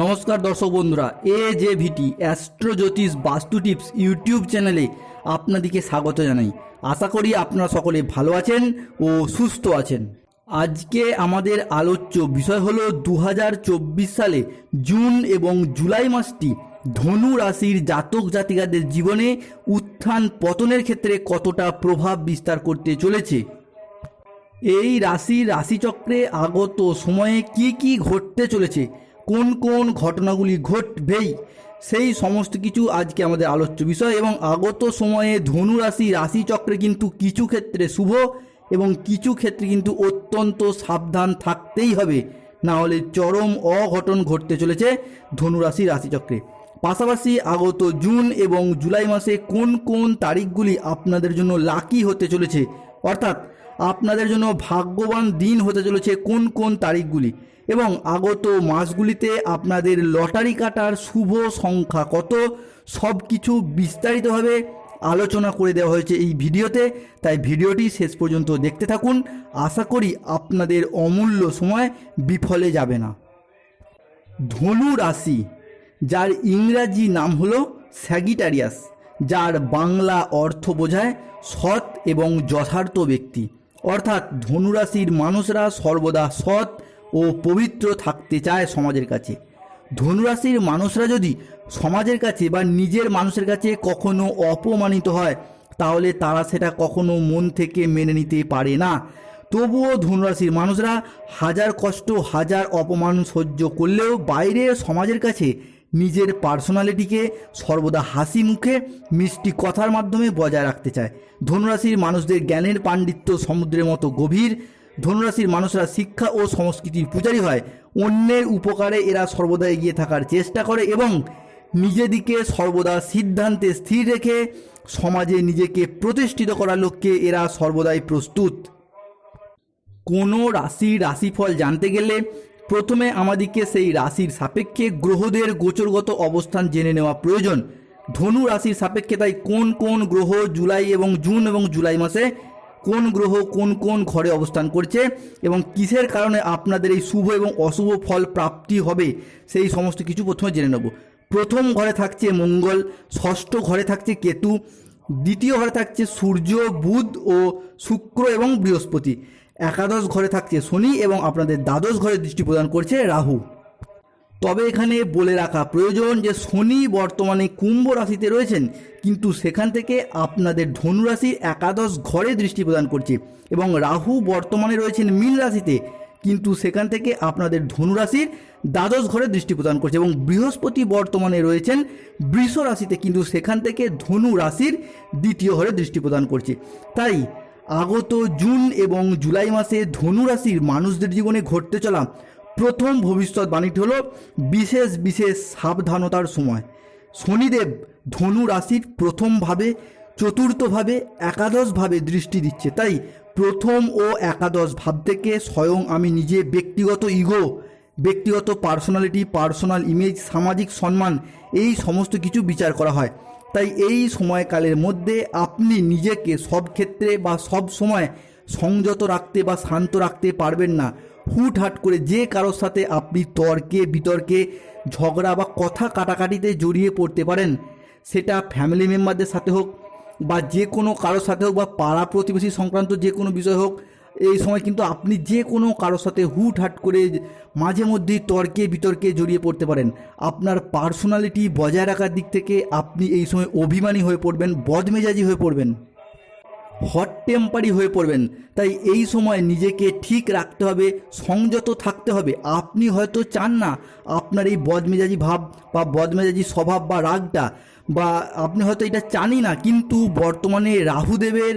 নমস্কার দর্শক বন্ধুরা, এ জে ভিটি অ্যাস্ট্রো জ্যোতিষ বাস্তু টিপস ইউটিউব চ্যানেলে আপনাদেরকে স্বাগত জানাই। আশা করি আপনারা সকলে ভালো আছেন ও সুস্থ আছেন। আজকে আমাদের আলোচ্য বিষয় হলো দু হাজার চব্বিশ সালে জুন এবং জুলাই মাসটি ধনু রাশির জাতক জাতিকাদের জীবনে উত্থান পতনের ক্ষেত্রে কতটা প্রভাব বিস্তার করতে চলেছে? এই রাশির রাশিচক্রে আগত সময়ে কি কি ঘটতে চলেছে? কোন কোন ঘটনাগুলি ঘটবেই, সেই সমস্ত কিছু আজকে আমাদের আলোচ্য বিষয় এবং আগত সময়ে ধনু রাশি রাশিচক্রে কিন্তু কিছু ক্ষেত্রে শুভ এবং কিছু ক্ষেত্রে কিন্তু অত্যন্ত সাবধান থাকতেই হবে। না হলে চরম অঘটন ঘটতে চলেছে ধনু রাশি রাশিচক্রে। পাশাপাশি আগত জুন এবং জুলাই মাসে কোন কোন তারিখগুলি আপনাদের জন্য লাকি হতে চলেছে? অর্থাৎ আপনাদের জন্য ভাগ্যবান দিন হতে চলেছে কোন কোন তারিখগুলি? এবং আগত মাসগুলিতে আপনাদের লটারি কাটার শুভ সংখ্যা কত সব কিছু বিস্তারিতভাবে আলোচনা করে দেওয়া হয়েছে এই ভিডিওতে। তাই ভিডিওটি শেষ পর্যন্ত দেখতে থাকুন। আশা করি আপনাদের অমূল্য সময় বিফলে যাবে না। ধনু রাশি, যার ইংরাজি নাম হলো স্যাগিটারিয়াস, যার বাংলা অর্থ বোঝায় সৎ এবং যথার্থ ব্যক্তি। অর্থাৎ ধনুরাশির মানুষরা সর্বদা সৎ ও পবিত্র থাকতে চায় সমাজের কাছে। ধনুরাশির মানুষরা যদি সমাজের কাছে বা নিজের মানুষের কাছে কখনো অপমানিত হয়, তাহলে তারা সেটা কখনো মন থেকে মেনে নিতে পারে না। তবুও ধনুরাশির মানুষরা হাজার কষ্ট, হাজার অপমান সহ্য করলেও বাইরে সমাজের কাছে নিজের পার্সোনালিটিকে সর্বদা হাসি মুখে, মিষ্টি কথার মাধ্যমে বজায় রাখতে চায়। ধনুরাশির মানুষদের জ্ঞানের পাণ্ডিত্য সমুদ্রের মতো গভীর ধনুরাশির মানুষরা শিক্ষা ও সংস্কৃতির পূজারী হয়। অন্যের উপকারে এরা সর্বদা এগিয়ে থাকার চেষ্টা করে এবং নিজেদিকে সর্বদা সিদ্ধান্তে স্থির রেখে সমাজে নিজেকে প্রতিষ্ঠিত করার লক্ষ্যে এরা সর্বদাই প্রস্তুত। কোনো রাশির রাশিফল জানতে গেলে প্রথমে আমাদেরকে সেই রাশির সাপেক্ষে গ্রহদের গোচরগত অবস্থান জেনে নেওয়া প্রয়োজন। ধনু রাশির সাপেক্ষে তাই কোন কোন গ্রহ জুলাই এবং জুন এবং জুলাই মাসে কোন গ্রহ কোন কোন ঘরে অবস্থান করছে এবং কিসের কারণে আপনাদের এই শুভ এবং অশুভ ফল প্রাপ্তি হবে, সেই সমস্ত কিছু প্রথমে জেনে নেব। প্রথম ঘরে থাকছে মঙ্গল, ষষ্ঠ ঘরে থাকছে কেতু, দ্বিতীয় ঘরে থাকছে সূর্য, বুধ ও শুক্র এবং বৃহস্পতি। একাদশ ঘরে থাকছে শনি এবং আপনাদের দ্বাদশ ঘরে দৃষ্টি প্রদান করছে রাহু। তবে এখানে বলে রাখা প্রয়োজন যে শনি বর্তমানে কুম্ভ রাশিতে রয়েছেন, কিন্তু সেখান থেকে আপনাদের ধনু রাশির একাদশ ঘরে দৃষ্টি প্রদান করছে এবং রাহু বর্তমানে রয়েছেন মীন রাশিতে, কিন্তু সেখান থেকে আপনাদের ধনু রাশির দ্বাদশ ঘরে দৃষ্টি প্রদান করছে এবং বৃহস্পতি বর্তমানে রয়েছেন বৃষ রাশিতে, কিন্তু সেখান থেকে ধনু রাশির দ্বিতীয় ঘরে দৃষ্টি প্রদান করছে। তাই আগত জুন এবং জুলাই মাসে ধনু রাশির মানুষদের জীবনে ঘটতে চলা প্রথম ভবিষ্যৎবাণীটি হলো বিশেষ বিশেষ সাবধানতার সময়। শনিদেব ধনু রাশির প্রথমভাবে, চতুর্থভাবে, একাদশভাবে দৃষ্টি দিচ্ছে। তাই প্রথম ও একাদশ ভাব থেকে স্বয়ং আমি নিজে ব্যক্তিগত ইগো, ব্যক্তিগত পার্সোনালিটি, পার্সোনাল ইমেজ, সামাজিক সম্মান, এই সমস্ত কিছু বিচার করা হয়। তাই এই সময়কালের মধ্যে আপনি নিজেকে সব ক্ষেত্রে বা সব সময় সংযত রাখতে বা শান্ত রাখতে পারবেন না। হুটহাট করে যে কারোর সাথে আপনি তর্কে, বিতর্কে, ঝগড়া বা কথা কাটাকাটিতে জড়িয়ে পড়তে পারেন, সেটা ফ্যামিলি মেম্বারদের সাথে হোক বা যে কোনো কারোর সাথে হোক বা পাড়া প্রতিবেশী সংক্রান্ত যে কোনো বিষয় হোক, এই সময় কিন্তু আপনি যে কোনো কারোর সাথে হুট হাট করে মাঝে মধ্যেই তর্কে, বিতর্কে জড়িয়ে পড়তে পারেন। আপনার পার্সোনালিটি বজায় রাখার দিক থেকে আপনি এই সময় অভিমানী হয়ে পড়বেন, বদমেজাজি হয়ে পড়বেন। হট টেম্পারি হয়ে পড়বেন। তাই এই সময় নিজেকে ঠিক রাখতে হবে, সংযত থাকতে হবে। আপনি হয়তো চান না আপনার এই বদমেজাজি ভাব বা বদমেজাজি স্বভাব বা রাগটা বা আপনি হয়তো এটা চানই না, কিন্তু বর্তমানে রাহুদেবের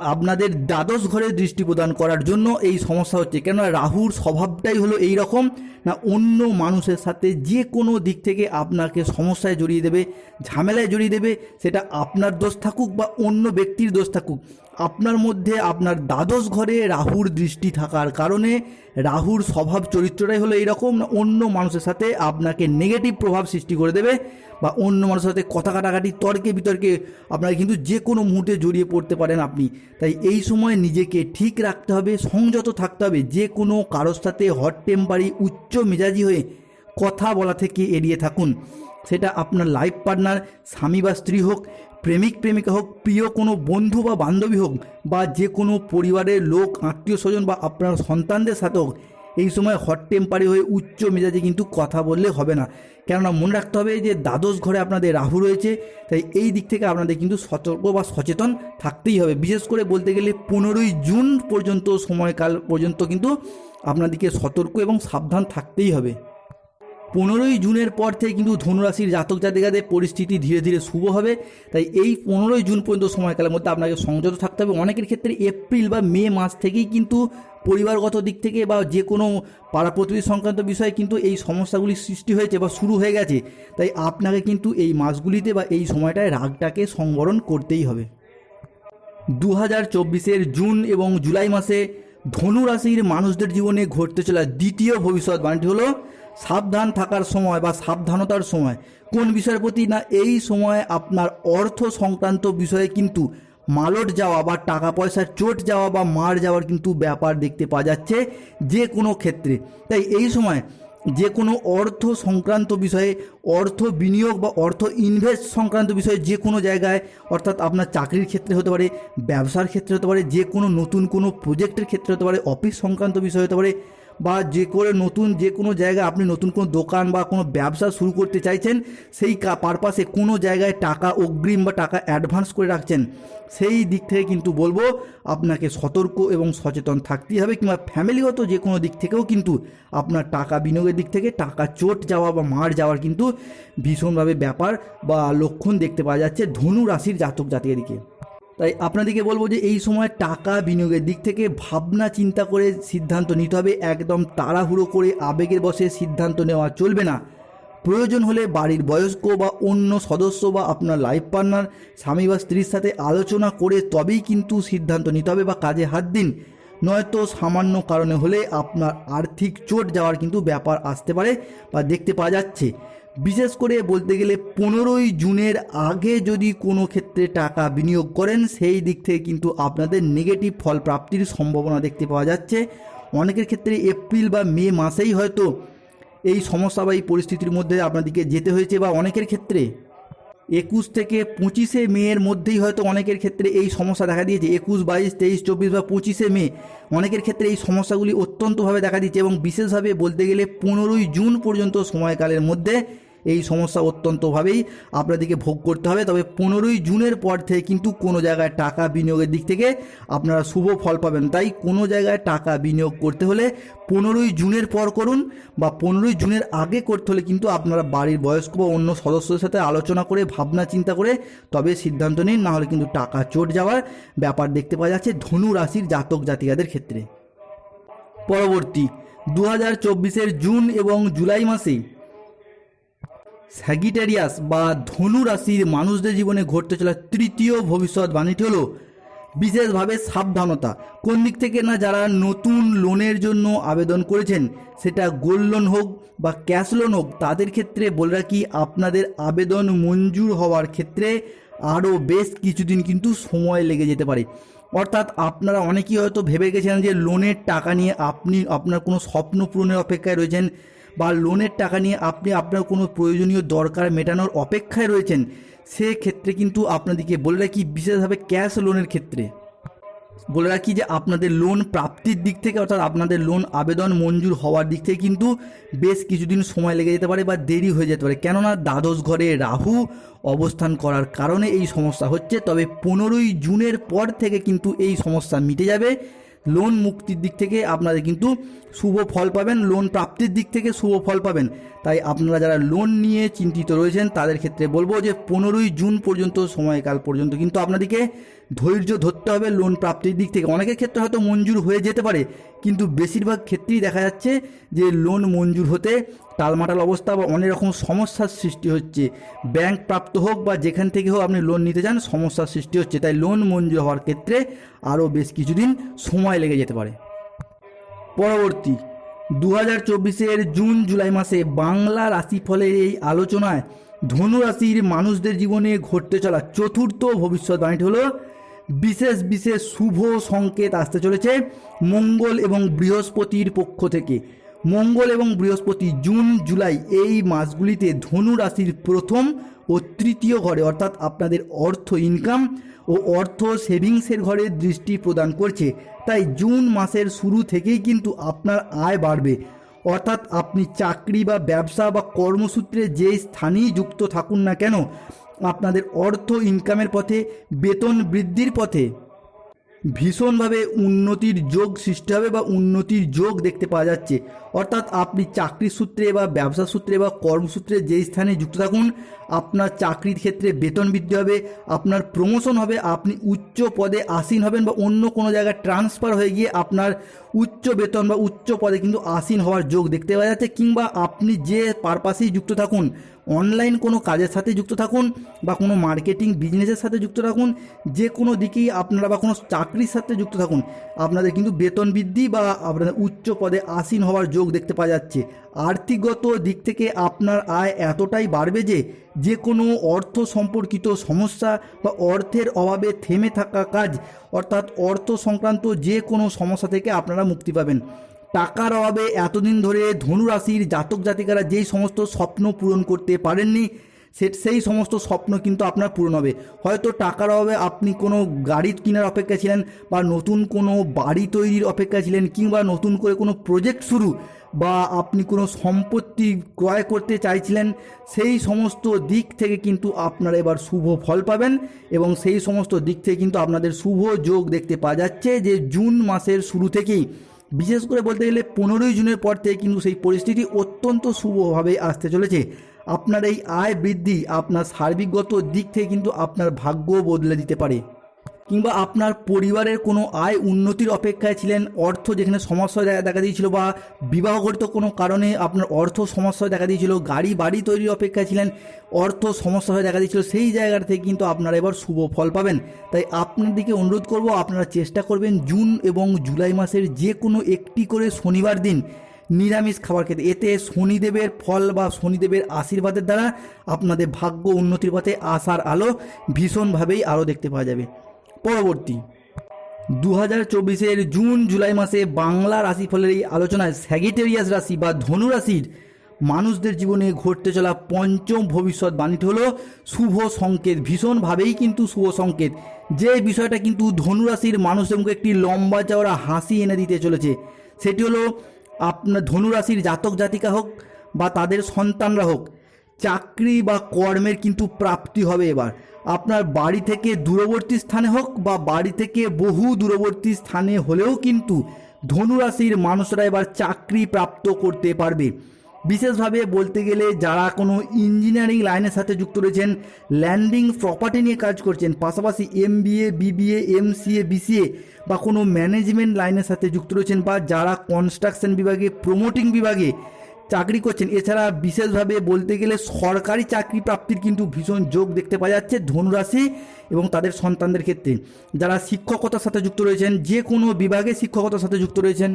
আপনাদের দ্বাদশ ঘরে দৃষ্টি প্রদান করার জন্য এই সমস্যা হচ্ছে। কেননা রাহুর স্বভাবটাই হলো এই রকম না, অন্য মানুষের সাথে যে কোনো দিক থেকে আপনাকে সমস্যায় জড়িয়ে দেবে, ঝামেলায় জড়িয়ে দেবে, সেটা আপনার দোষ থাকুক বা অন্য ব্যক্তির দোষ থাকুক। আপনার মধ্যে আপনার দ্বাদশ ঘরে রাহুর দৃষ্টি থাকার কারণে রাহুর স্বভাব চরিত্রটাই হলো এইরকম, অন্য মানুষের সাথে আপনাকে নেগেটিভ প্রভাব সৃষ্টি করে দেবে বা অন্য মানুষের সাথে কথা কাটাকাটি, তর্কে বিতর্কে আপনাকে কিন্তু যে কোনো মুহূর্তে জড়িয়ে পড়তে পারেন আপনি। তাই এই সময় নিজেকে ঠিক রাখতে হবে, সংযত থাকতে হবে, যে কোনো কারোর সাথে হট টেম্পারি উচ্চ মেজাজি হয়ে কথা বলা থেকে এড়িয়ে থাকুন। সেটা আপনার লাইফ পার্টনার স্বামী বা স্ত্রী হোক, প্রেমিক, প্রেমিকা হোক, প্রিয় কোনো বন্ধু বা বান্ধবী হোক, বা যে কোনো পরিবারের লোক, আত্মীয় স্বজন বা আপনার সন্তানদের সাথে হোক, এই সময় হট টেম্পারি হয়ে উচ্চ মেজাজে কিন্তু কথা বললে হবে না। কেননা মনে রাখতে হবে যে দ্বাদশ ঘরে আপনাদের রাহু রয়েছে, তাই এই দিক থেকে আপনাদের কিন্তু সতর্ক বা সচেতন থাকতেই হবে। বিশেষ করে বলতে গেলে পনেরোই জুন পর্যন্ত সময়কাল পর্যন্ত কিন্তু আপনাদেরকে সতর্ক এবং সাবধান থাকতেই হবে। পনেরোই জুনের পর থেকে কিন্তু ধনুরাশির জাতক জাতিকাদের পরিস্থিতি ধীরে ধীরে শুভ হবে। তাই এই পনেরোই জুন পর্যন্ত সময়কালের মধ্যে আপনাকে সংযত থাকতে হবে। অনেকের ক্ষেত্রে এপ্রিল বা মে মাস থেকেই কিন্তু পরিবারগত দিক থেকে বা যে কোনো পাড়া প্রতিবেশী সংক্রান্ত বিষয়ে কিন্তু এই সমস্যাগুলি সৃষ্টি হয়েছে বা শুরু হয়ে গেছে। তাই আপনাকে কিন্তু এই মাসগুলিতে বা এই সময়টায় রাগটাকে সংবরণ করতেই হবে। দু হাজার চব্বিশের জুন এবং জুলাই মাসে ধনু রাশির মানুষদের জীবনে ঘটতে চলা দ্বিতীয় ভবিষ্যৎ ভবিষ্যৎবাণীটি হলো সাবধান থাকার সময় বা সাবধানতার সময় কোন বিষয়ের প্রতি না এই সময়ে আপনার অর্থ সংক্রান্ত বিষয়ে কিন্তু মালট যাওয়া বা টাকা পয়সার চোট যাওয়া বা মার যাওয়ার কিন্তু ব্যাপার দেখতে পাওয়া যাচ্ছে যে কোনো ক্ষেত্রে। তাই এই সময় যে কোনো অর্থ সংক্রান্ত বিষয়ে, অর্থ বিনিয়োগ বা অর্থ ইনভেস্ট সংক্রান্ত বিষয়ে যে কোনো জায়গায়, অর্থাৎ আপনার চাকরির ক্ষেত্রে হতে পারে, ব্যবসার ক্ষেত্রে হতে পারে, যে কোনো নতুন কোনো প্রজেক্টের ক্ষেত্রে হতে পারে, অফিস সংক্রান্ত বিষয় হতে পারে বা যে করে নতুন যে কোনো জায়গায় আপনি নতুন কোনো দোকান বা কোনো ব্যবসা শুরু করতে চাইছেন, সেই পারপাসে কোনো জায়গায় টাকা অগ্রিম বা টাকা অ্যাডভান্স করে রাখছেন, সেই দিক থেকে কিন্তু বলব আপনাকে সতর্ক এবং সচেতন থাকতেই হবে কিংবা ফ্যামিলিগত যে কোনো দিক থেকেও কিন্তু আপনার টাকা বিনিয়োগের দিক থেকে টাকা চোট যাওয়া বা মার যাওয়ার কিন্তু ভীষণভাবে ব্যাপার বা লক্ষণ দেখতে পাওয়া যাচ্ছে ধনু রাশির জাতক জাতিকাদিকে তাই আপনাদেরকে বলব যে এই সময় টাকা বিনিয়োগের দিক থেকে ভাবনা চিন্তা করে সিদ্ধান্ত নিতে হবে। একদম তাড়াহুড়ো করে আবেগের বসে সিদ্ধান্ত নেওয়া চলবে না। প্রয়োজন হলে বাড়ির বয়স্ক বা অন্য সদস্য বা আপনার লাইফ পার্টনার স্বামী বা স্ত্রীর সাথে আলোচনা করে তবেই কিন্তু সিদ্ধান্ত নিতে হবে বা কাজে হাত দিন। নয়তো সামান্য কারণে হলে আপনার আর্থিক চোট যাওয়ার কিন্তু ব্যাপার আসতে পারে বা দেখতে পাওয়া যাচ্ছে। বিশেষ করে বলতে গেলে পনেরোই জুনের আগে যদি কোনো ক্ষেত্রে টাকা বিনিয়োগ করেন, সেই দিক থেকে কিন্তু আপনাদের নেগেটিভ ফল প্রাপ্তির সম্ভাবনা দেখতে পাওয়া যাচ্ছে। অনেকের ক্ষেত্রে এপ্রিল বা মে মাসেই হয়তো এই সমস্যা বা এই পরিস্থিতির মধ্যে আপনাদেরকে যেতে হয়েছে বা অনেকের ক্ষেত্রে একুশ থেকে পঁচিশে মেয়ের মধ্যেই হয়তো অনেকের ক্ষেত্রে এই সমস্যা দেখা দিয়েছে। একুশ, বাইশ, তেইশ, চব্বিশ বা পঁচিশে মে অনেকের ক্ষেত্রে এই সমস্যাগুলি অত্যন্তভাবে দেখা দিচ্ছে এবং বিশেষভাবে বলতে গেলে পনেরোই জুন পর্যন্ত সময়কালের মধ্যে এই সমস্যা অত্যন্তভাবেই আপনাদেরকে ভোগ করতে হবে। তবে পনেরোই জুনের পর থেকে কিন্তু কোনো জায়গায় টাকা বিনিয়োগের দিক থেকে আপনারা শুভ ফল পাবেন। তাই কোনো জায়গায় টাকা বিনিয়োগ করতে হলে পনেরোই জুনের পর করুন বা পনেরোই জুনের আগে করতে হলে কিন্তু আপনারা বাড়ির বয়স্ক বা অন্য সদস্যদের সাথে আলোচনা করে, ভাবনা চিন্তা করে তবে সিদ্ধান্ত নিন, না হলে কিন্তু টাকা চোট যাওয়ার ব্যাপার দেখতে পাওয়া যাচ্ছে ধনু রাশির জাতক জাতিকাদের ক্ষেত্রে। পরবর্তী দু হাজার জুন এবং জুলাই মাসে স্যাগিটারিয়াস বা ধনু রাশির মানুষদের জীবনে ঘটতে চলা তৃতীয় ভবিষ্যৎবাণীটি হলো বিশেষভাবে সাবধানতা। কোন দিক থেকে না যারা নতুন লোনের জন্য আবেদন করেছেন, সেটা গোল্ড লোন হোক বা ক্যাশ লোন হোক, তাদের ক্ষেত্রে বলে রাখি আপনাদের আবেদন মঞ্জুর হওয়ার ক্ষেত্রে আরও বেশ কিছুদিন কিন্তু সময় লেগে যেতে পারে। অর্থাৎ আপনারা অনেকেই হয়তো ভেবে গেছেন যে লোনের টাকা নিয়ে আপনি, আপনার কোনো স্বপ্ন পূরণের অপেক্ষায় রয়েছেন বা লোনের টাকা নিয়ে আপনি আপনার কোনো প্রয়োজনীয় দরকার মেটানোর অপেক্ষায় রয়েছেন, সেক্ষেত্রে কিন্তু আপনাদেরকে বলে রাখি বিশেষভাবে ক্যাশ লোনের ক্ষেত্রে। বলে রাখি যে আপনাদের লোন প্রাপ্তির দিক থেকে অর্থাৎ আপনাদের লোন আবেদন মঞ্জুর হওয়ার দিক থেকে কিন্তু বেশ কিছুদিন সময় লেগে যেতে পারে বা দেরি হয়ে যেতে পারে। কেননা দ্বাদশ ঘরে রাহু অবস্থান করার কারণে এই সমস্যা হচ্ছে, তবে পনেরোই জুনের পর থেকে কিন্তু এই সমস্যা মিটে যাবে। লোন মুক্তির দিক থেকে আপনারা কিন্তু শুভ ফল পাবেন, লোন প্রাপ্তির দিক থেকে শুভ ফল পাবেন। তাই আপনারা যারা লোন নিয়ে চিন্তিত রয়েছেন, তাদের ক্ষেত্রে বলব যে, পনেরোই জুন পর্যন্ত, সময়কাল পর্যন্ত কিন্তু আপনাদেরকে ধৈর্য ধরতে হবে লোন প্রাপ্তির দিক থেকে। অনেকের ক্ষেত্রে হয়তো মঞ্জুর হয়ে যেতে পারে, কিন্তু বেশিরভাগ ক্ষেত্রেই দেখা যাচ্ছে যে লোন মঞ্জুর হতে টালমাটাল অবস্থা বা অনেক রকম সমস্যার সৃষ্টি হচ্ছে। ব্যাংক প্রাপ্ত হোক বা যেখান থেকে হোক আপনি লোন নিতে চান, সমস্যার সৃষ্টি হচ্ছে। তাই লোন মঞ্জুর হওয়ার ক্ষেত্রে আরও বেশ কিছুদিন সময় লেগে যেতে পারে। পরবর্তী দু হাজার চব্বিশের জুন, জুলাই মাসে বাংলা রাশিফলের এই আলোচনায় ধনু রাশির মানুষদের জীবনে ঘটতে চলা চতুর্থ ভবিষ্যৎবাণীটি হলো বিশেষ বিশেষ শুভ সংকেত আসতে চলেছে মঙ্গল এবং বৃহস্পতির পক্ষ থেকে। মঙ্গল এবং বৃহস্পতি জুন, জুলাই এই মাসগুলিতে ধনু রাশির প্রথম ও তৃতীয় ঘরে অর্থাৎ আপনাদের অর্থ ইনকাম ও অর্থ সেভিংসের ঘরে দৃষ্টি প্রদান করছে। তাই জুন মাসের শুরু থেকেই কিন্তু আপনার আয় বাড়বে। অর্থাৎ আপনি চাকরি বা ব্যবসা বা কর্মসূত্রে যে স্থানেই যুক্ত থাকুন না কেন আপনাদের অর্থ ইনকামের পথে, বেতন বৃদ্ধির পথে। ভীষণভাবে উন্নতির যোগ সৃষ্টি হবে বা উন্নতির যোগ দেখতে পাওয়া যাচ্ছে। অর্থাৎ আপনি চাকরি সূত্রে বা ব্যবসা সূত্রে বা কর্মসূত্রে যেই স্থানে যুক্ত থাকুন আপনার চাকরির ক্ষেত্রে বেতন বৃদ্ধি হবে, আপনার প্রমোশন হবে, আপনি উচ্চ পদে আসীন হবেন বা অন্য কোনো জায়গায় ট্রান্সফার হয়ে গিয়ে আপনার উচ্চ বেতন বা উচ্চ পদে কিন্তু আসীন হওয়ার যোগ দেখতে পাওয়া যাচ্ছে কিংবা আপনি যে পারপাসেই যুক্ত থাকুন অনলাইন কোনো কাজের সাথে যুক্ত থাকুন বা কোনো মার্কেটিং বিজনেসের সাথে যুক্ত থাকুন, যে কোনো দিকেই আপনারা বা কোনো চাকরির সাথে যুক্ত থাকুন, আপনাদের কিন্তু বেতন বৃদ্ধি বা আপনাদের উচ্চ পদে আসীন হওয়ার যোগ দেখতে পাওয়া যাচ্ছে। আর্থিকগত দিক থেকে আপনার আয় এতটাই বাড়বে যে যে কোনো অর্থ সম্পর্কিত সমস্যা বা অর্থের অভাবে থেমে থাকা কাজ, অর্থাৎ অর্থ সংক্রান্ত যে কোনো সমস্যা থেকে আপনারা মুক্তি পাবেন। টাকার অভাবে এতদিন ধরে ধনুরাশির জাতক জাতিকারা যেই সমস্ত স্বপ্ন পূরণ করতে পারেননি, সে, সেই সমস্ত স্বপ্ন কিন্তু আপনার পূরণ হবে। হয়তো টাকার অভাবে আপনি কোনো গাড়ি কেনার অপেক্ষা ছিলেন বা নতুন কোনো বাড়ি তৈরির অপেক্ষা ছিলেন কিংবা নতুন করে কোনো প্রজেক্ট শুরু বা আপনি কোনো সম্পত্তি ক্রয় করতে চাইছিলেন, সেই সমস্ত দিক থেকে কিন্তু আপনারা এবার শুভ ফল পাবেন এবং সেই সমস্ত দিক থেকে কিন্তু আপনাদের শুভ যোগ দেখতে পাওয়া যাচ্ছে যে জুন মাসের শুরু থেকেই। বিশেষ করে বলতে গেলে পনেরোই জুনের পর থেকে কিন্তু সেই পরিস্থিতি অত্যন্ত শুভভাবে আসতে চলেছে। আপনার এই আয় বৃদ্ধি আপনার সার্বিকগত দিক থেকে কিন্তু আপনার ভাগ্য বদলে দিতে পারে। কিংবা আপনার পরিবারের কোনো আয় উন্নতির অপেক্ষায় ছিলেন, অর্থ যেখানে সমস্যা দেখা দিয়েছিল বা বিবাহগত কোনো কারণে আপনার অর্থ সমস্যা দেখা দিয়েছিল, গাড়ি, বাড়ি তৈরির অপেক্ষায় ছিলেন, অর্থ সমস্যা হয়ে দেখা দিয়েছিল, সেই জায়গা থেকে কিন্তু আপনারা এবার শুভ ফল পাবেন। তাই আপনার দিকে অনুরোধ করব, আপনারা চেষ্টা করবেন জুন এবং জুলাই মাসের যে কোনো একটি করে শনিবার দিন নিরামিষ খাবার খেতে। এতে শনিদেবের ফল বা শনিদেবের আশীর্বাদের দ্বারা আপনাদের ভাগ্য উন্নতির পথে আসার আলো ভীষণভাবেই আরও দেখতে পাওয়া যাবে। পরবর্তী। দু হাজার চব্বিশের জুন, জুলাই মাসে বাংলা রাশিফলের এই আলোচনায় স্যাগিটেরিয়াস রাশি বা ধনু রাশির মানুষদের জীবনে ঘটতে চলা পঞ্চম ভবিষ্যৎ বাণীটি হলো শুভ সংকেত। ভীষণভাবেই কিন্তু শুভ সংকেত। যে বিষয়টা কিন্তু ধনু রাশির মানুষদের মুখে একটি লম্বা চওড়া হাসি এনে দিতে চলেছে, সেটি হলো আপনার ধনু রাশির জাতক জাতিকা হোক বা তাদের সন্তানরা হোক, চাকরি বা কর্মের কিন্তু প্রাপ্তি হবে এবার। আপনার বাড়ি থেকে দূরবর্তী স্থানে হোক বা বাড়ি থেকে বহু দূরবর্তী স্থানে হলেও কিন্তু ধনুরাশির মানুষরা এবার চাকরি প্রাপ্ত করতে পারবে। বিশেষভাবে বলতে গেলে যারা কোনো ইঞ্জিনিয়ারিং লাইনের সাথে যুক্ত রয়েছেন, ল্যান্ডিং প্রপার্টি নিয়ে কাজ করছেন, পাশাপাশি M BA BBA, MCA, BCA বা কোনো ম্যানেজমেন্ট লাইনের সাথে যুক্ত রয়েছেন বা যারা কনস্ট্রাকশন বিভাগে, প্রমোটিং বিভাগে চাকরি করছেন। এছাড়া বিশেষভাবে বলতে গেলে সরকারি চাকরি প্রাপ্তির কিন্তু ভীষণ যোগ দেখতে পাওয়া যাচ্ছে ধনুরাশি এবং তাদের সন্তানদের ক্ষেত্রে। যারা শিক্ষকতার সাথে যুক্ত রয়েছেন, যে কোনো বিভাগে শিক্ষকতার সাথে যুক্ত রয়েছেন,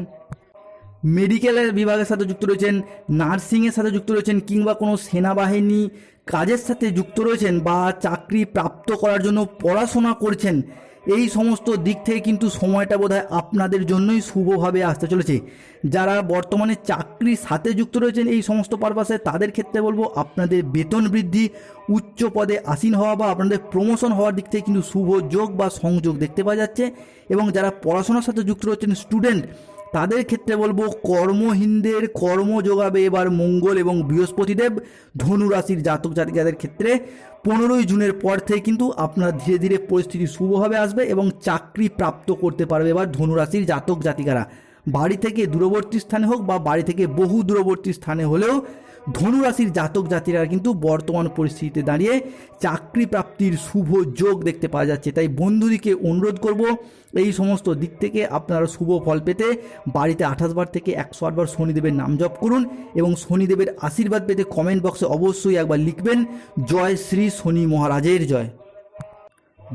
মেডিকেলের বিভাগের সাথে যুক্ত রয়েছেন, নার্সিংয়ের সাথে যুক্ত রয়েছেন কিংবা কোনো সেনাবাহিনী কাজের সাথে যুক্ত রয়েছেন বা চাকরি প্রাপ্ত করার জন্য পড়াশোনা করছেন এই সমস্ত দিক থেকে কিন্তু সময়টা বোধহয় আপনাদের জন্যই শুভভাবে আসতে চলেছে। যারা বর্তমানে চাকরির সাথে যুক্ত রয়েছেন এই সমস্ত পারপাসে, তাদের ক্ষেত্রে বলব আপনাদের বেতন বৃদ্ধি, উচ্চ পদে আসীন হওয়া বা আপনাদের প্রমোশন হওয়ার দিক থেকে কিন্তু শুভ যোগ বা সংযোগ দেখতে পাওয়া যাচ্ছে। এবং যারা পড়াশোনার সাথে যুক্ত রয়েছেন স্টুডেন্ট তাদের ক্ষেত্রে বলব কর্মহীনদের কর্ম যোগাবে এবার মঙ্গল এবং বৃহস্পতিদেব। ধনুরাশির জাতক জাতিকাদের ক্ষেত্রে পনেরোই জুনের পর থেকে কিন্তু আপনার ধীরে ধীরে পরিস্থিতি শুভভাবে আসবে এবং চাকরি প্রাপ্ত করতে পারবে এবার ধনুরাশির জাতক জাতিকারা। বাড়ি থেকে দূরবর্তী স্থানে হোক বা বাড়ি থেকে বহু দূরবর্তী স্থানে হলেও ধনু রাশির জাতক জাতিরা কিন্তু বর্তমান পরিস্থিতিতে দাঁড়িয়ে চাকরি প্রাপ্তির শুভ যোগ দেখতে পাওয়া যাচ্ছে। তাই বন্ধুদিকে অনুরোধ করব, এই সমস্ত দিক থেকে আপনারা শুভ ফল পেতে বাড়িতে আঠাশ বার থেকে একশো আটবার শনিদেবের নাম জপ করুন এবং শনিদেবের আশীর্বাদ পেতে কমেন্ট বক্সে অবশ্যই একবার লিখবেন, জয় শ্রী শনি মহারাজের জয়।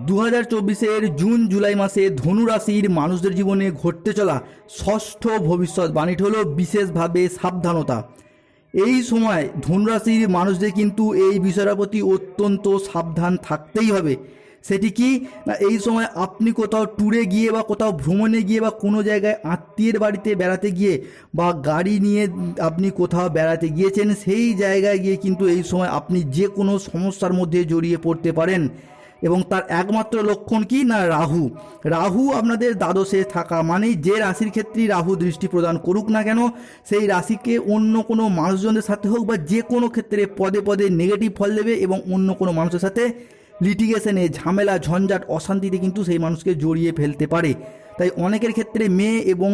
দু হাজার চব্বিশের জুন জুলাই মাসে ধনু রাশির মানুষদের জীবনে ঘটতে চলা ষষ্ঠ ভবিষ্যৎ বাণীটি হলো বিশেষভাবে সাবধানতা। এই সময় ধনুরাশির মানুষদের কিন্তু এই বিষয়টার প্রতি অত্যন্ত সাবধান থাকতেই হবে। সেটি কি? না, এই সময় আপনি কোথাও ট্যুরে গিয়ে বা কোথাও ভ্রমণে গিয়ে বা কোনো জায়গায় আত্মীয়ের বাড়িতে বেড়াতে গিয়ে বা গাড়ি নিয়ে আপনি কোথাও বেড়াতে গিয়েছেন, সেই জায়গায় গিয়ে কিন্তু এই সময় আপনি যে কোনো সমস্যার মধ্যে জড়িয়ে পড়তে পারেন। এবং তার একমাত্র লক্ষণ কি? না, রাহু। রাহু আপনাদের দ্বাদশে থাকা মানে যে রাশির ক্ষেত্রেই রাহু দৃষ্টি প্রদান করুক না কেন, সেই রাশিকে অন্য কোনো মানুষজনের সাথে হোক বা যে কোনো ক্ষেত্রে পদে পদে নেগেটিভ ফল দেবে এবং অন্য কোনো মানুষের সাথে লিটিগেশনে ঝামেলা, ঝঞ্ঝাট, অশান্তিতে কিন্তু সেই মানুষকে জড়িয়ে ফেলতে পারে। তাই অনেকের ক্ষেত্রে মেয়ে এবং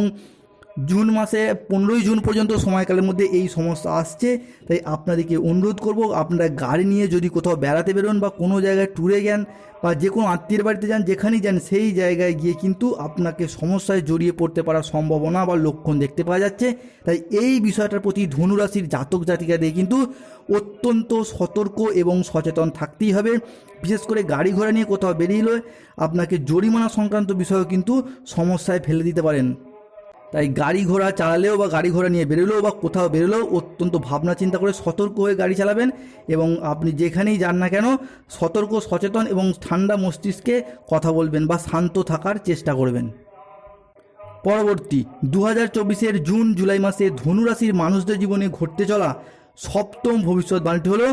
জুন মাসে, পনেরোই জুন পর্যন্ত সময়কালের মধ্যে এই সমস্যা আসছে। তাই আপনাদেরকে অনুরোধ করব, আপনারা গাড়ি নিয়ে যদি কোথাও বেড়াতে বেরোন বা কোনো জায়গায় ট্যুরে যান বা যে কোনো আত্মীয়ের বাড়িতে যান, যেখানেই যান, সেই জায়গায় গিয়ে কিন্তু আপনাকে সমস্যায় জড়িয়ে পড়তে পারার সম্ভাবনা বা লক্ষণ দেখতে পাওয়া যাচ্ছে। তাই এই বিষয়টার প্রতি ধনুরাশির জাতক জাতিকাদের কিন্তু অত্যন্ত সতর্ক এবং সচেতন থাকতেই হবে। বিশেষ করে গাড়ি ঘোড়া নিয়ে কোথাও বেরিয়ে আপনাকে জরিমানা সংক্রান্ত বিষয়েও কিন্তু সমস্যায় ফেলে দিতে পারেন। তাই গাড়ি ঘোড়া চালালেও বা গাড়ি ঘোড়া নিয়ে বেরোলেও বা কোথাও বেরোলেও অত্যন্ত ভাবনা চিন্তা করে সতর্ক হয়ে গাড়ি চালাবেন এবং আপনি যেখানেই যান না কেন সতর্ক, সচেতন এবং ঠান্ডা মস্তিষ্কে কথা বলবেন বা শান্ত থাকার চেষ্টা করবেন। পরবর্তী দু হাজার চব্বিশের জুন, জুলাই মাসে ধনুরাশির মানুষদের জীবনে ঘটতে চলা সপ্তম ভবিষ্যৎবাণীটি হলো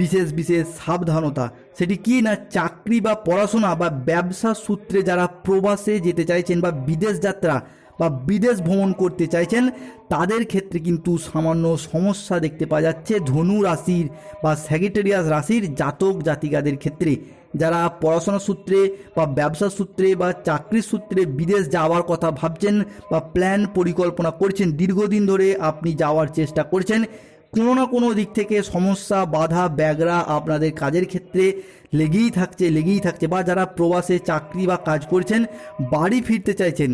বিশেষ বিশেষ সাবধানতা। সেটি কি না চাকরি বা পড়াশোনা বা ব্যবসা সূত্রে যারা প্রবাসে যেতে চাইছেন বা বিদেশ যাত্রা বা বিদেশ ভ্রমণ করতে চাইছেন, তাদের ক্ষেত্রে কিন্তু সামান্য সমস্যা দেখতে পাওয়া যাচ্ছে। ধনু রাশির বা স্যাগিটেরিয়াস রাশির জাতক জাতিকাদের ক্ষেত্রে, যারা পড়াশোনা সূত্রে বা ব্যবসা সূত্রে বা চাকরির সূত্রে বিদেশ যাওয়ার কথা ভাবছেন বা প্ল্যান পরিকল্পনা করছেন, দীর্ঘদিন ধরে আপনি যাওয়ার চেষ্টা করছেন, কোনো না কোনো দিক থেকে সমস্যা, বাধা ব্যাগরা আপনাদের কাজের ক্ষেত্রে লেগেই থাকছে লেগেই থাকছে বা যারা প্রবাসে চাকরি বা কাজ করছেন, বাড়ি ফিরতে চাইছেন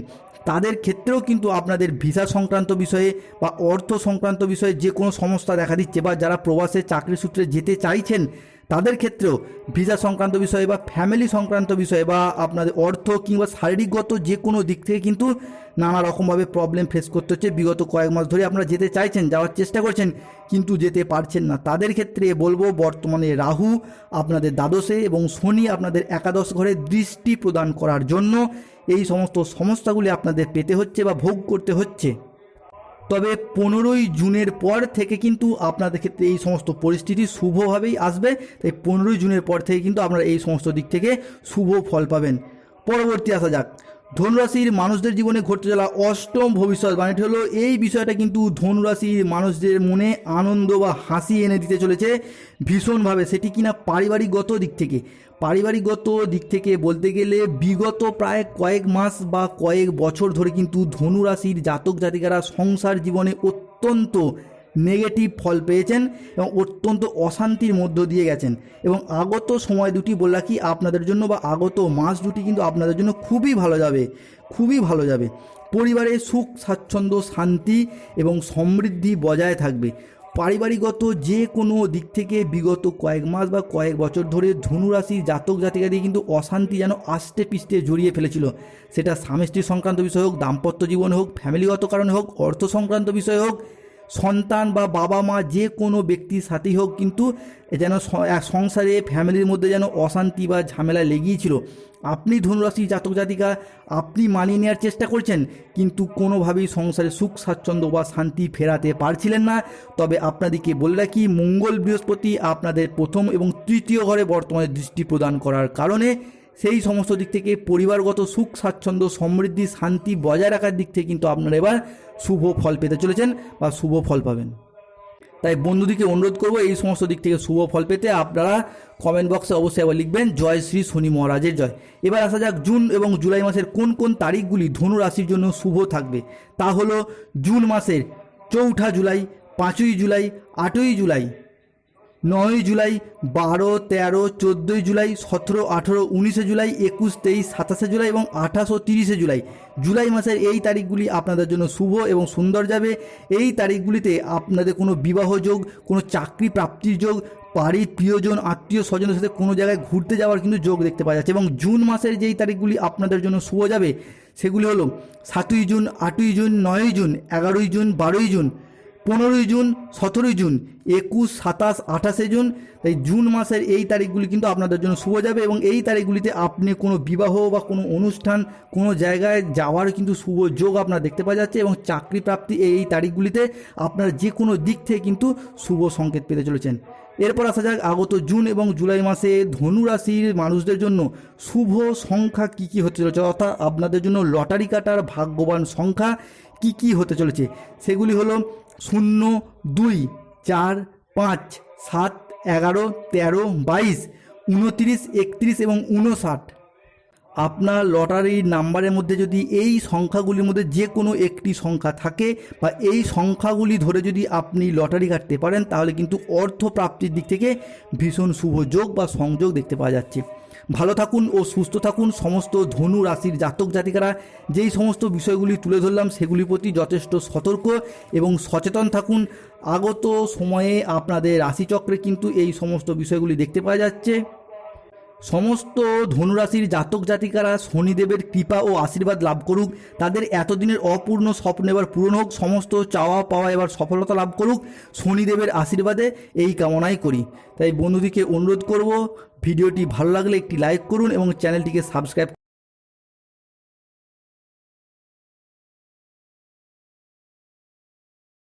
তাদের ক্ষেত্রেও কিন্তু আপনাদের ভিসা সংক্রান্ত বিষয়ে বা অর্থ সংক্রান্ত বিষয়ে যে কোনো সমস্যা দেখা দিচ্ছে বা যারা প্রবাসে চাকরি সূত্রে যেতে চাইছেন তাদের ক্ষেত্রেও ভিসা সংক্রান্ত বিষয়ে বা ফ্যামিলি সংক্রান্ত বিষয়ে বা আপনাদের অর্থ কিংবা শারীরিকগত যে কোনো দিক থেকে কিন্তু নানা রকমভাবে প্রবলেম ফেস করতে হচ্ছে। বিগত কয়েক মাস ধরে আপনারা যেতে চাইছেন, যাওয়ার চেষ্টা করছেন, কিন্তু যেতে পারছেন না। তাদের ক্ষেত্রে বলব, বর্তমানে রাহু আপনাদের দ্বাদশে এবং শনি আপনাদের একাদশ ঘরে দৃষ্টি প্রদান করার জন্য এই সমস্ত সমস্যাগুলি আপনাদের পেতে হচ্ছে বা ভোগ করতে হচ্ছে। তবে পনেরোই জুনের পর থেকে কিন্তু আপনাদের ক্ষেত্রে এই সমস্ত পরিস্থিতি শুভভাবেই আসবে। তাই পনেরোই জুনের পর থেকে কিন্তু আপনারা এই সমস্ত দিক থেকে শুভ ফল পাবেন। পরবর্তী আসা যাক। ধনুরাশির মানুষদের জীবনে ঘটতে চলা অষ্টম ভবিষ্যৎবাণীটি হলো এই বিষয়টা কিন্তু ধনুরাশির মানুষদের মনে আনন্দ বা হাসি এনে দিতে চলেছে ভীষণভাবে। সেটি কিনা পারিবারিকগত দিক থেকে, পারিবারিকগত দিক থেকে বলতে গেলে বিগত প্রায় কয়েক মাস বা কয়েক বছর ধরে কিন্তু ধনুরাশির জাতক জাতিকারা সংসার জীবনে অত্যন্ত নেগেটিভ ফল পেয়েছেন এবং অত্যন্ত অশান্তির মধ্য দিয়ে গেছেন। এবং আগত সময় দুটি বলে রাখি আপনাদের জন্য বা আগত মাস দুটি কিন্তু আপনাদের জন্য খুবই ভালো যাবে, খুবই ভালো যাবে। পরিবারে সুখ, স্বাচ্ছন্দ্য, শান্তি এবং সমৃদ্ধি বজায় থাকবে। পারিবারিকগত যে কোনো দিক থেকে বিগত কয়েক মাস বা কয়েক বছর ধরে ধনুরাশির জাতক জাতিকাদের কিন্তু অশান্তি যেন আস্তে পিষ্টে জড়িয়ে ফেলেছিল। সেটা স্বামী স্ত্রী সংক্রান্ত বিষয় হোক, দাম্পত্য জীবন হোক, ফ্যামিলিগত কারণে হোক, অর্থ সংক্রান্ত বিষয় হোক সন্তান বা বাবা মা যে কোনো ব্যক্তির সাথেই হোক কিন্তু যেন সংসারে, ফ্যামিলির মধ্যে যেন অশান্তি বা ঝামেলা লেগেই ছিল আপনি ধনুরাশি জাতক জাতিকা, আপনি মানিয়ে নেওয়ার চেষ্টা করছেন, কিন্তু কোনোভাবেই সংসারে সুখ, স্বাচ্ছন্দ্য বা শান্তি ফেরাতে পারছিলেন না। তবে আপনাদেরকে বলে রাখি, মঙ্গল বৃহস্পতি আপনাদের প্রথম এবং তৃতীয় ঘরে বর্তমানে দৃষ্টি প্রদান করার কারণে সেই সমস্ত দিক থেকে পরিবারগত সুখ, স্বাচ্ছন্দ্য, সমৃদ্ধি, শান্তি বজায় রাখার দিক থেকে কিন্তু আপনারা এবার শুভ ফল পেতে চলেছেন বা শুভ ফল পাবেন। তাই বন্ধুদিকে অনুরোধ করব এই সমস্ত দিক থেকে শুভ ফল পেতে আপনারা কমেন্ট বক্সে অবশ্যই আবার লিখবেন, জয় শ্রী শনি মহারাজের জয়। এবার আসা যাক জুন এবং জুলাই মাসের কোন কোন তারিখগুলি ধনু রাশির জন্য শুভ থাকবে। তা হলো জুন মাসের চৌঠা জুলাই, পাঁচই জুলাই, আটই জুলাই নয়ই জুলাই, বারো, তেরো, চোদ্দোই জুলাই, সতেরো, আঠেরো, উনিশে জুলাই, একুশ, তেইশ, সাতাশে জুলাই এবং আঠাশ ও তিরিশে জুলাই। জুলাই মাসের এই তারিখগুলি আপনাদের জন্য শুভ এবং সুন্দর যাবে। এই তারিখগুলিতে আপনাদের কোনো বিবাহ যোগ, কোনো চাকরি প্রাপ্তির যোগ, বাড়ির প্রিয়জন, আত্মীয় স্বজনের সাথে কোনো জায়গায় ঘুরতে যাওয়ার কিন্তু যোগ দেখতে পাওয়া যাচ্ছে এবং জুন মাসের যেই তারিখগুলি আপনাদের জন্য শুভ যাবে, সেগুলি হলো সাতই জুন, আটই জুন, নয়ই জুন, এগারোই জুন, বারোই জুন, পনেরোই জুন, সতেরোই জুন একুশ, সাতাশ, আঠাশে জুন। এই জুন মাসের এই তারিখগুলি কিন্তু আপনাদের জন্য শুভ যাবে এবং এই তারিখগুলিতে আপনি কোনো বিবাহ বা কোনো অনুষ্ঠান, কোনো জায়গায় যাওয়ার কিন্তু শুভ যোগ আপনার দেখতে পাওয়া যাচ্ছে এবং চাকরি প্রাপ্তি এই এই তারিখগুলিতে আপনার যে কোনো দিক থেকে কিন্তু শুভ সংকেত পেতে চলেছেন। এরপর আসা যাক আগত জুন এবং জুলাই মাসে ধনু রাশির মানুষদের জন্য শুভ সংখ্যা কি কি হতে চলেছে অর্থাৎ আপনাদের জন্য লটারি কাটার ভাগ্যবান সংখ্যা কি কি হতে চলেছে? সেগুলি হলো শূন্য, দুই চার পাঁচ সাত এগারো তেরো বাইশ উনত্রিশ একত্রিশ এবং উনষাট। আপনার লটারির নাম্বারের মধ্যে যদি এই সংখ্যাগুলির মধ্যে যে কোনো একটি সংখ্যা থাকে বা এই সংখ্যাগুলি ধরে যদি আপনি লটারি কাটতে পারেন, তাহলে কিন্তু অর্থ প্রাপ্তির দিক থেকে ভীষণ শুভ যোগ বা সংযোগ দেখতে পাওয়া যাচ্ছে। ভালো থাকুন ও সুস্থ থাকুন। সমস্ত ধনু রাশির জাতক জাতিকারা, যেই সমস্ত বিষয়গুলি তুলে ধরলাম, সেগুলির প্রতি যথেষ্ট সতর্ক এবং সচেতন থাকুন। আগত সময়ে আপনাদের রাশিচক্রে কিন্তু এই সমস্ত বিষয়গুলি দেখতে পাওয়া যাচ্ছে। সমস্ত ধনুরাশির জাতক জাতিকারা শনিদেবের কৃপা ও আশীর্বাদ লাভ করুক। তাদের এতদিনের অপূর্ণ স্বপ্ন এবার পূরণ হোক। সমস্ত চাওয়া পাওয়া এবার সফলতা লাভ করুক। শনিদেবের আশীর্বাদে এই কামনাই করি। তাই বন্ধুদিকে অনুরোধ করব, ভিডিওটি ভালো লাগলে একটি লাইক করুন এবং চ্যানেলটিকে সাবস্ক্রাইব